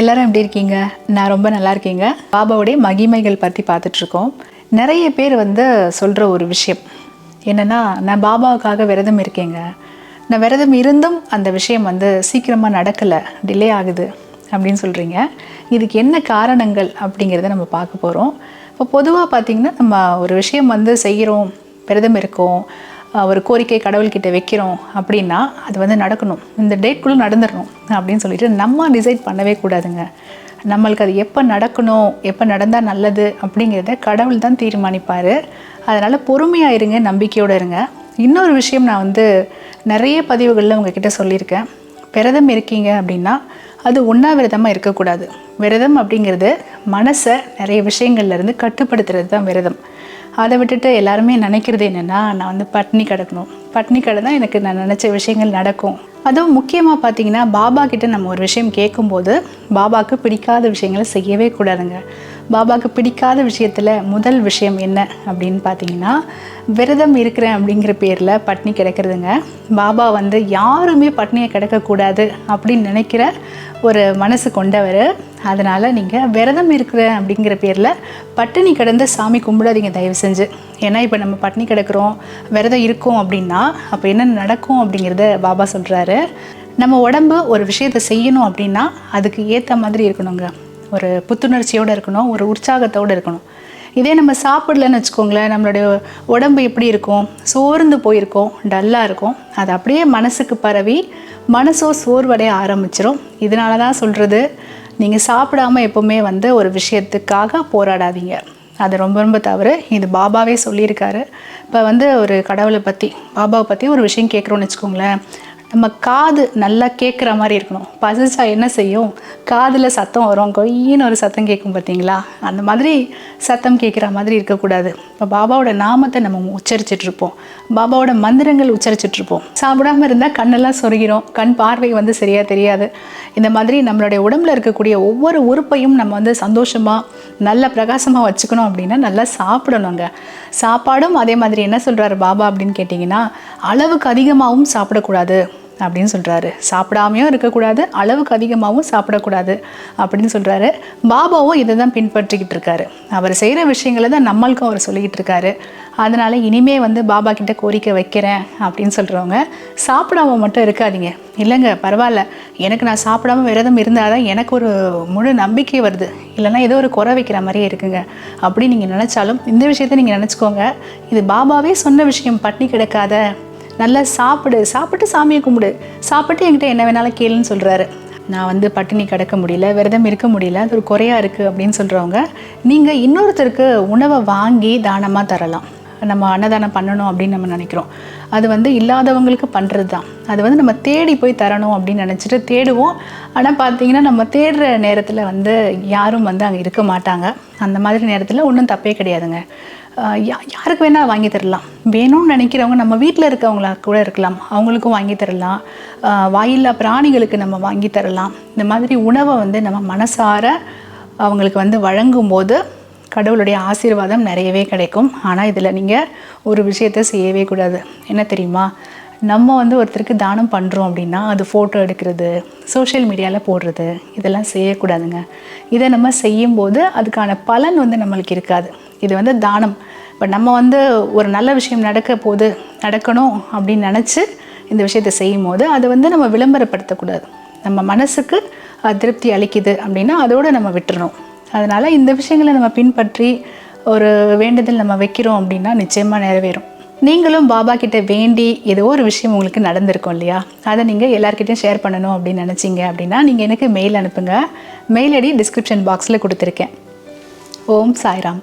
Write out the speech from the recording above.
எல்லாரும் எப்படி இருக்கீங்க? நான் ரொம்ப நல்லா இருக்கீங்க. பாபாவுடைய மகிமைகள் பற்றி பார்த்துட்ருக்கோம். நிறைய பேர் வந்து சொல்கிற ஒரு விஷயம். என்னென்னா நான் பாபாவுக்காக விரதம் இருக்கேங்க. நான் விரதம் இருந்தும் அந்த விஷயம் வந்து சீக்கிரமாக நடக்கலை. டிலே ஆகுது அப்படின்னு சொல்கிறீங்க இதுக்கு என்ன காரணங்கள் அப்படிங்கிறத நம்ம பார்க்க போகிறோம் இப்போ பொதுவாக பார்த்திங்கன்னா நம்ம ஒரு விஷயம் வந்து செய்கிறோம் விரதம் இருக்கோம். ஒரு கோரிக்கை கடவுள்கிட்ட வைக்கிறோம் அப்படின்னா அது வந்து நடக்கணும். இந்த டேட்குள்ளே நடந்துடணும் அப்படின்னு சொல்லிட்டு நம்ம டிசைட் பண்ணவே கூடாதுங்க. நம்மளுக்கு அது எப்போ நடக்கணும் எப்போ நடந்தால் நல்லது அப்படிங்கிறத கடவுள் தான் தீர்மானிப்பார். அதனால் பொறுமையாக இருங்க நம்பிக்கையோடு இருங்க. இன்னொரு விஷயம் நான் வந்து நிறைய பதிவுகளில் உங்ககிட்ட சொல்லியிருக்கேன். விரதம் இருக்கீங்க அப்படின்னா அது உண்ணாவிரதமாக இருக்கக்கூடாது. விரதம் அப்படிங்கிறது மனசை நிறைய விஷயங்கள்லேருந்து கட்டுப்படுத்துறது தான் விரதம். அதை விட்டுட்டு எல்லாருமே நினைக்கிறது என்னென்னா நான் வந்து பட்னி கிடக்கணும். பட்னி கிடந்தா எனக்கு நான் நினச்ச விஷயங்கள் நடக்கும். அதுவும் முக்கியமாக பார்த்தீங்கன்னா பாபா கிட்ட நம்ம ஒரு விஷயம் கேட்கும்போது பாபாவுக்கு பிடிக்காத விஷயங்களை செய்யவே கூடாதுங்க. பாபாவுக்கு பிடிக்காத விஷயத்தில் முதல் விஷயம் என்ன அப்படின்னு பார்த்தீங்கன்னா விரதம் இருக்கிறேன் அப்படிங்கிற பேரில் பட்னி கிடக்கிறதுங்க. பாபா வந்து யாருமே பட்னியை கிடக்கக்கூடாது அப்படின்னு நினைக்கிற ஒரு மனசு கொண்டவர். அதனால் நீங்கள் விரதம் இருக்கிறேன் அப்படிங்கிற பேரில் பட்டினி கிடந்து சாமி கும்பிடாதீங்க தயவு செஞ்சு. ஏன்னா இப்போ நம்ம பட்டினி கிடக்கிறோம் விரதம் இருக்கோம் அப்படின்னா அப்போ என்ன நடக்கும் அப்படிங்கிறத பாபா சொல்கிறாரு நம்ம உடம்பு ஒரு விஷயத்தை செய்யணும் அப்படின்னா அதுக்கு ஏற்ற மாதிரி இருக்கணுங்க. ஒரு புத்துணர்ச்சியோடு இருக்கணும் ஒரு உற்சாகத்தோடு இருக்கணும். இதே நம்ம சாப்பிடலன்னு வச்சுக்கோங்களேன் நம்மளுடைய உடம்பு எப்படி இருக்கும்? சோர்ந்து போயிருக்கோம் டல்லாக இருக்கும். அது அப்படியே மனசுக்கு பரவி மனசோ சோர்வடைய ஆரம்பிச்சிடும் இதனால தான் சொல்கிறது நீங்கள் சாப்பிடாம எப்போவுமே வந்து ஒரு விஷயத்துக்காக போராடாதீங்க. அது ரொம்ப ரொம்ப தவறு. இது பாபாவே சொல்லியிருக்காரு. இப்போ வந்து ஒரு கடவுளை பற்றி பாபாவை பற்றி ஒரு விஷயம் கேட்குறோன்னு வச்சுக்கோங்களேன். நம்ம காது நல்லா கேட்குற மாதிரி இருக்கணும். பசிச்சா என்ன செய்யும்? காதில் சத்தம் வரும். கொய்யின்னு ஒரு சத்தம் கேட்கும் பார்த்தீங்களா அந்த மாதிரி சத்தம் கேட்குற மாதிரி இருக்கக்கூடாது. இப்போ பாபாவோட நாமத்தை நம்ம உச்சரிச்சிட்ருப்போம் பாபாவோட மந்திரங்கள் உச்சரிச்சிட்ருப்போம் இருப்போம் சாப்பிடாம இருந்தால் கண்ணெல்லாம் சொருகிறோம் கண் பார்வை வந்து சரியாக தெரியாது. இந்த மாதிரி நம்மளுடைய உடம்புல இருக்கக்கூடிய ஒவ்வொரு உறுப்பையும் நம்ம வந்து சந்தோஷமாக நல்ல பிரகாசமாக வச்சுக்கணும் அப்படின்னா நல்லா சாப்பிடணுங்க. சாப்பாடும் அதே மாதிரி என்ன சொல்கிறாரு பாபா அப்படின்னு கேட்டிங்கன்னா அளவுக்கு அதிகமாகவும் சாப்பிடக்கூடாது. அப்படின்னு சொல்கிறாரு சாப்பிடாமையும் இருக்கக்கூடாது அளவுக்கு அதிகமாகவும் சாப்பிடக்கூடாது அப்படின்னு சொல்கிறாரு பாபாவும் இதை தான் பின்பற்றிக்கிட்டு இருக்காரு. அவர் செய்கிற விஷயங்களை தான் நம்மளுக்கும் அவர் சொல்லிக்கிட்டு இருக்காரு. அதனால் இனிமே வந்து பாபா கிட்ட கோரிக்கை வைக்கிறேன் அப்படின்னு சொல்கிறவங்க சாப்பிடாம மட்டும் இருக்காதீங்க. இல்லைங்க பரவாயில்ல. எனக்கு நான் சாப்பிடாம விரதம் இருந்தால் தான் எனக்கு ஒரு முழு நம்பிக்கை வருது. இல்லைன்னா ஏதோ ஒரு குறை வைக்கிற மாதிரியே இருக்குங்க. அப்படி நீங்கள் நினச்சாலும் இந்த விஷயத்தை நீங்கள் நினச்சிக்கோங்க. இது பாபாவே சொன்ன விஷயம் பட்னி கிடக்காத நல்லா சாப்பிடு சாப்பிட்டு சாமியை கும்பிடு. சாப்பிட்டு என்கிட்ட என்ன வேணாலும் கேளுன்னு சொல்கிறாரு நான் வந்து பட்டினி கிடக்க முடியல விரதம் இருக்க முடியல அது ஒரு குறையாக இருக்குது அப்படின்னு சொல்கிறவங்க நீங்கள் இன்னொருத்தருக்கு உணவை வாங்கி தானமாக தரலாம். நம்ம அன்னதானம் பண்ணணும் அப்படின்னு நம்ம நினைக்கிறோம். அது வந்து இல்லாதவங்களுக்கு பண்ணுறது தான். அது வந்து நம்ம தேடி போய் தரணும் அப்படின்னு நினச்சிட்டு தேடுவோம். ஆனால் பார்த்தீங்கன்னா நம்ம தேடுற நேரத்தில் வந்து யாரும் வந்து அங்கே இருக்க மாட்டாங்க. அந்த மாதிரி நேரத்தில் ஒன்றும் தப்பே கிடையாதுங்க. யா யாருக்கு வேணால் வாங்கி தரலாம். வேணும்னு நினைக்கிறவங்க நம்ம வீட்டில் இருக்கவங்களா கூட இருக்கலாம். அவங்களுக்கும் வாங்கி தரலாம். வாயில்லா பிராணிகளுக்கு நம்ம வாங்கி தரலாம். இந்த மாதிரி உணவை வந்து நம்ம மனசார அவங்களுக்கு வந்து வழங்கும்போது கடவுளுடைய ஆசீர்வாதம் நிறையவே கிடைக்கும். ஆனால் இதில் நீங்கள் ஒரு விஷயத்தை செய்யவே கூடாது. என்ன தெரியுமா? நம்ம வந்து ஒருத்தருக்கு தானம் பண்ணுறோம் அப்படின்னா அது ஃபோட்டோ எடுக்கிறது சோஷியல் மீடியாவில் போடுறது இதெல்லாம் செய்யக்கூடாதுங்க. இதை நம்ம செய்யும்போது அதுக்கான பலன் வந்து நம்மளுக்கு இருக்காது. இது வந்து தானம். இப்போ நம்ம வந்து ஒரு நல்ல விஷயம் நடக்க போது நடக்கணும் அப்படின்னு நினச்சி இந்த விஷயத்தை செய்யும் போது அதை வந்து நம்ம விளம்பரப்படுத்தக்கூடாது. நம்ம மனசுக்கு திருப்தி அளிக்குது அப்படின்னா அதோடு நம்ம விட்டுறணும். அதனால் இந்த விஷயங்களை நம்ம பின்பற்றி ஒரு வேண்டுதல் நம்ம வைக்கிறோம் அப்படின்னா நிச்சயமாக நிறைவேறும். நீங்களும் பாபா கிட்ட வேண்டி ஏதோ ஒரு விஷயம் உங்களுக்கு நடந்திருக்கும் இல்லையா? அதை நீங்கள் எல்லாருக்கிட்டையும் ஷேர் பண்ணணும் அப்படின்னு நினச்சிங்க அப்படின்னா நீங்கள் எனக்கு மெயில் அனுப்புங்க. மெயில் ஐடி டிஸ்கிரிப்ஷன் பாக்ஸில் கொடுத்துருக்கேன். ஓம் சாய்ராம்.